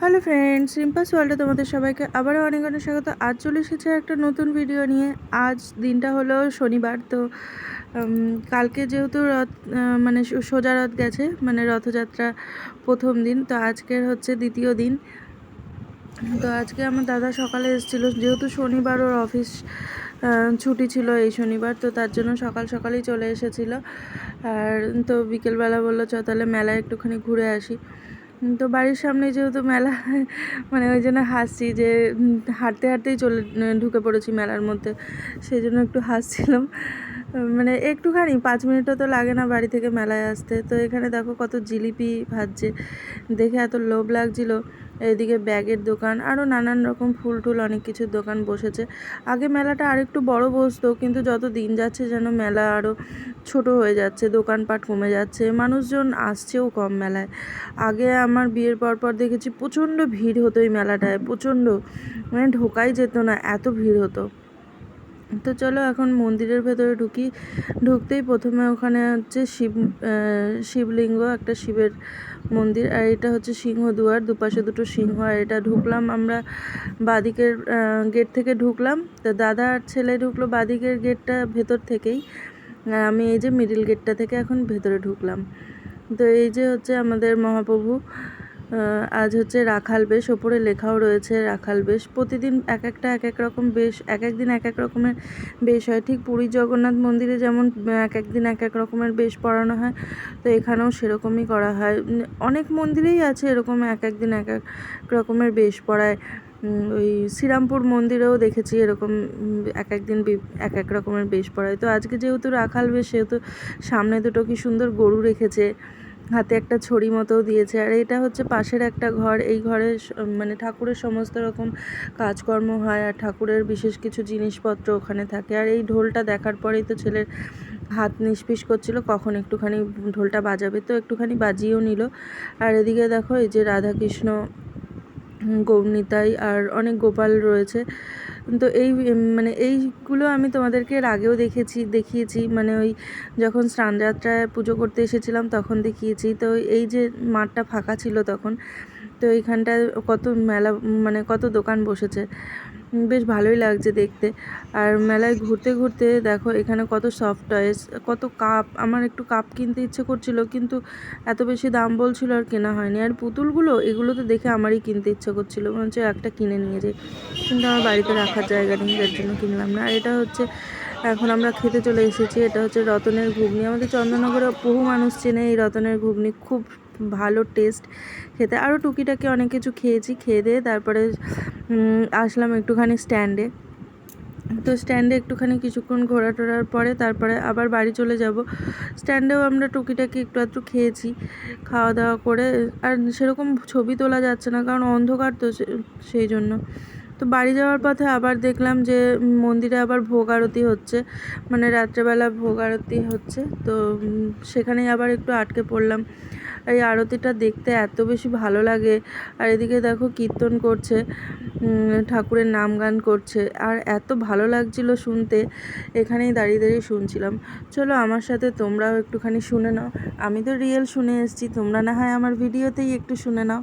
Hello friends, রিম্পাস ওয়ার্ল্ডে তোমাদের সবাইকে আবারও অনেক অনেক স্বাগত। আজ চলে এসেছে একটা নতুন ভিডিও নিয়ে। আজ দিনটা হলো শনিবার, তো কালকে যেহেতু রথ মানে সোজা রথ গেছে মানে রথযাত্রা প্রথম দিন, তো আজকের হচ্ছে দ্বিতীয় দিন। তো আজকে আমার দাদা সকালে এসেছিল, যেহেতু শনিবার ওর অফিস ছুটি ছিল এই শনিবার, তো তার জন্য সকাল সকালেই চলে এসেছিল। আর, তো বিকেলবেলা বলল, চ, তাহলে মেলায় একটুখানি ঘুরে আসি। তো বাড়ির সামনে যেহেতু মেলা মানে ওই জন্য হাসছি যে হাঁটতে হাঁটতেই চলে, ঢুকে পড়েছি মেলার মধ্যে, সেই জন্য একটু হাসছিলাম। মানে একটুখানি, পাঁচ মিনিটও তো লাগে না বাড়ি থেকে মেলায় আসতে। তো এখানে দেখো কত জিলিপি ভাজছে, দেখে এত লোভ লাগছিল। এদিকে ব্যাগের দোকান আরও নানান রকম ফুল টুল অনেক কিছুর দোকান বসেছে। আগে মেলাটা আরেকটু বড় বসতো, কিন্তু যত দিন যাচ্ছে যেন মেলা আরও ছোট হয়ে যাচ্ছে, দোকানপাট কমে যাচ্ছে, মানুষজন আসছেও কম মেলায়। আগে আমার বিয়ের পর পর দেখেছি প্রচণ্ড ভিড় হতো এই মেলাটায়, প্রচণ্ড মানে ঢোকাই যেত না, এত ভিড় হতো। তো চলো এখন মন্দিরের ভেতরে ঢুকি। ঢুকতেই প্রথমে ওখানে হচ্ছে শিব শিবলিঙ্গ, একটা শিবের মন্দির, আর এটা হচ্ছে সিংহদুয়ার, দুপাশে দুটো সিংহ, আর এটা ঢুকলাম আমরা বাদিকের গেট থেকে ঢুকলাম। তো দাদা আর ছেলে ঢুকলো বাদিকের গেটটা ভেতর থেকেই, আর আমি এই যে মিডিল গেটটা থেকে এখন ভেতরে ঢুকলাম। তো এই যে হচ্ছে আমাদের মহাপ্রভু আজ হচ্ছে রাখাল বেশ, ওপরে লেখাও রয়েছে রাখাল বেশ। প্রতিদিন এক একটা, এক এক রকম বেশ, এক এক দিন এক এক রকমের বেশ হয়। ঠিক পুরী জগন্নাথ মন্দিরে যেমন এক এক দিন এক এক রকমের বেশ পড়ানো হয়, তো এখানেও সেরকমই করা হয়। অনেক মন্দিরেই আছে এরকম এক এক দিন এক এক রকমের বেশ পড়ায়। ওই শ্রীরামপুর মন্দিরেও দেখেছি এরকম এক এক দিন এক এক রকমের বেশ পড়ায়। তো আজকে যেহেতু রাখাল বেশ, সেহেতু সামনে দুটো কি সুন্দর গরু রেখেছে হাতে একটা ছড়ি মতো দিয়েছে। আর এটা হচ্ছে পাশের একটা ঘর। এই ঘরে মানে ঠাকুরের সমস্ত রকম কাজকর্ম হয় আর ঠাকুরের বিশেষ কিছু জিনিসপত্র ওখানে থাকে। আর এই ঢোলটা দেখার পরেই তো ছেলের হাত নিষ্পিস করছিল, কখন একটুখানি ঢোলটা বাজাবে। তো একটুখানি বাজিয়েও নিল। আর এদিকে দেখো এই যে রাধাকৃষ্ণ গৌরনিতাই আর অনেক গোপাল রয়েছে। তো এই মানে এইগুলো আমি তোমাদেরকে এর আগেও দেখেছি, দেখিয়েছি। মানে ওই যখন স্নানযাত্রায় পুজো করতে এসেছিলাম তখন দেখিয়েছি। তো এই যে মাঠটা ফাঁকা ছিল তখন, তো এইখানটায় কত মেলা মানে কত দোকান বসেছে। বেশ ভালোই লাগছে দেখতে। আর মেলায় ঘুরতে ঘুরতে দেখো, এখানে কত সফট টয়েস কত কাপ আমার একটু কাপ কিনতে ইচ্ছে করছিল, কিন্তু এত বেশি দাম বলছিল আর কেনা হয়নি। আর পুতুলগুলো, এগুলো তো দেখে আমারই কিনতে ইচ্ছে করছিল। মনে হচ্ছে একটা কিনে নিয়ে যাই। কিন্তু আমার বাড়িতে রাখার জায়গা নেই যার জন্য কিনলাম না। আর এটা হচ্ছে, এখন আমরা খেতে চলে এসেছি, এটা হচ্ছে রতনের ঘুগনি। আমাদের চন্দননগরে বহু মানুষ চেনে এই রতনের ঘুগনি, খুব ভালো টেস্ট খেতে। আরও টুকিটাকি অনেক কিছু খেয়েছি, খেয়ে দিয়ে তারপরে আসলাম একটুখানি স্ট্যান্ডে তো স্ট্যান্ডে একটুখানি কিছুক্ষণ ঘোরা টোরার পরে তারপরে আবার বাড়ি চলে যাব। স্ট্যান্ডেও আমরা টুকিটাকি একটু আধটু খেয়েছি খাওয়া দাওয়া করে, আর সেরকম ছবি তোলা যাচ্ছে না, কারণ অন্ধকার তো সেই জন্য। তো বাড়ি যাওয়ার পথে আবার দেখলাম যে মন্দিরে আবার ভোগ আরতি হচ্ছে মানে রাত্রেবেলা ভোগ আরতি হচ্ছে। তো সেখানেই আবার একটু আটকে পড়লাম। এই আরতিটা দেখতে এত বেশি ভালো লাগে। আর এদিকে দেখো কীর্তন করছে ঠাকুরের নাম গান করছে। আর এত ভালো লাগছিল শুনতে। এখানেই দাঁড়িয়ে দাঁড়িয়ে শুনছিলাম। চলো আমার সাথে তোমরাও একটুখানি শুনে নাও। আমি তো রিয়েল শুনে এসছি, তোমরা না হয় আমার ভিডিওতেই একটু শুনে নাও।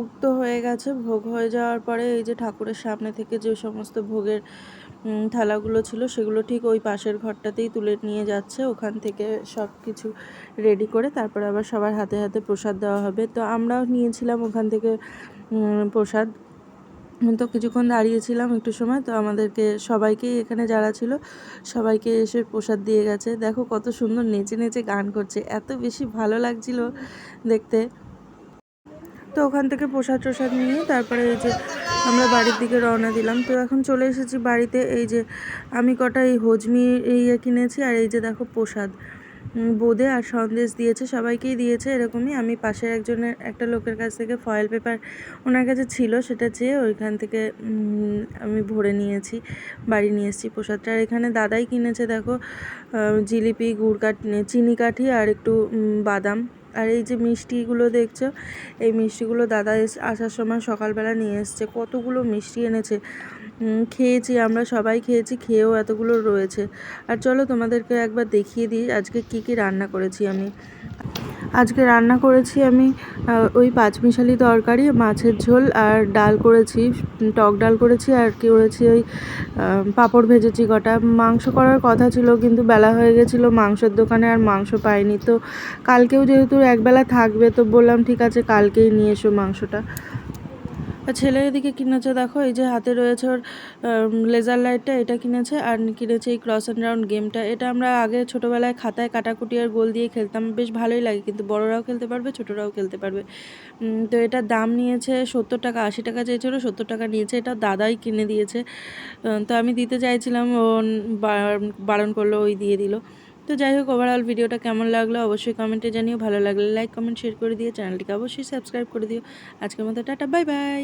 ভোগ তো হয়ে গেছে। ভোগ হয়ে যাওয়ার পরে এই যে ঠাকুরের সামনে থেকে যে সমস্ত ভোগের থালাগুলো ছিল সেগুলো ঠিক ওই পাশের ঘরটাতেই তুলে নিয়ে যাচ্ছে। ওখান থেকে সব কিছু রেডি করে তারপরে আবার সবার হাতে হাতে প্রসাদ দেওয়া হবে। তো আমরাও নিয়েছিলাম ওখান থেকে প্রসাদ। তো কিছুক্ষণ দাঁড়িয়েছিলাম একটু সময়। তো আমাদেরকে সবাইকেই এখানে যারা ছিল, সবাইকে এসে প্রসাদ দিয়ে গেছে। দেখো কত সুন্দর নেচে নেচে গান করছে। এত বেশি ভালো লাগছিল দেখতে। তো ওখান থেকে প্রসাদ টসাদ নিয়ে তারপরে এই যে আমরা বাড়ির দিকে রওনা দিলাম। তো এখন চলে এসেছি বাড়িতে। এই যে আমি কটা এই হজমি ইয়ে কিনেছি আর এই যে দেখো প্রসাদ। বোঁদে আর সন্দেশ দিয়েছে, সবাইকেই দিয়েছে এরকমই। আমি পাশের একজনের, একটা লোকের কাছ থেকে ফয়েল পেপার ওনার কাছে ছিল, সেটা চেয়ে ওইখান থেকে আমি ভরে নিয়েছি, বাড়ি নিয়ে এসেছি প্রসাদটা। আর এখানে দাদাই কিনেছে, দেখো জিলিপি, গুড় কাঠ, চিনি কাঠি আর একটু বাদাম। আর এই যে মিষ্টিগুলো দেখছ, এই মিষ্টিগুলো দাদা এস, আসার সময় সকালবেলা নিয়ে এসছে। কতগুলো মিষ্টি এনেছে। খেয়েছি আমরা সবাই খেয়েছি, খেয়েও এতগুলো রয়েছে। আর চলো তোমাদেরকে একবার দেখিয়ে দিই আজকে কি কি রান্না করেছি আমি। আজকে রান্না করেছি আমি ওই পাঁচমিশালি তরকারি, মাছের ঝোল আর ডাল করেছি, টক ডাল করেছি আর কি করেছি ওই পাঁপড় ভেজেছি কটা। মাংস করার কথা ছিল কিন্তু বেলা হয়ে গেছিল, মাংসের দোকানে আর মাংস পাইনি। তো কালকেও যেহেতু একবেলা থাকবে, তো বললাম ঠিক আছে কালকেই নিয়ে এসো মাংসটা। আর ছেলের এদিকে কিনেছে, দেখো, এই যে হাতে রয়েছে ওর লেজার লাইটটা এটা কিনেছে আর কিনেছে এই ক্রস অ্যান্ড রাউন্ড গেমটা এটা আমরা আগে ছোটোবেলায় খাতায় কাটাকুটি আর গোল দিয়ে খেলতাম, বেশ ভালোই লাগে, কিন্তু বড়রাও খেলতে পারবে, ছোটরাও খেলতে পারবে। তো এটার দাম নিয়েছে সত্তর টাকা, আশি টাকা চেয়েছিল, সত্তর টাকা নিয়েছে, এটা দাদাই কিনে দিয়েছে। তো আমি দিতে চাইছিলাম, ও বারণ করল, ওই দিয়ে দিল। তো যাই হোক ওভারঅল ভিডিওটা কেমন লাগল অবশ্যই কমেন্টে জানিও। ভালো লাগলে লাইক কমেন্ট শেয়ার করে দিও। চ্যানেলটিকে অবশ্যই সাবস্ক্রাইব করে দিও। আজকের মতো টাটা বাই বাই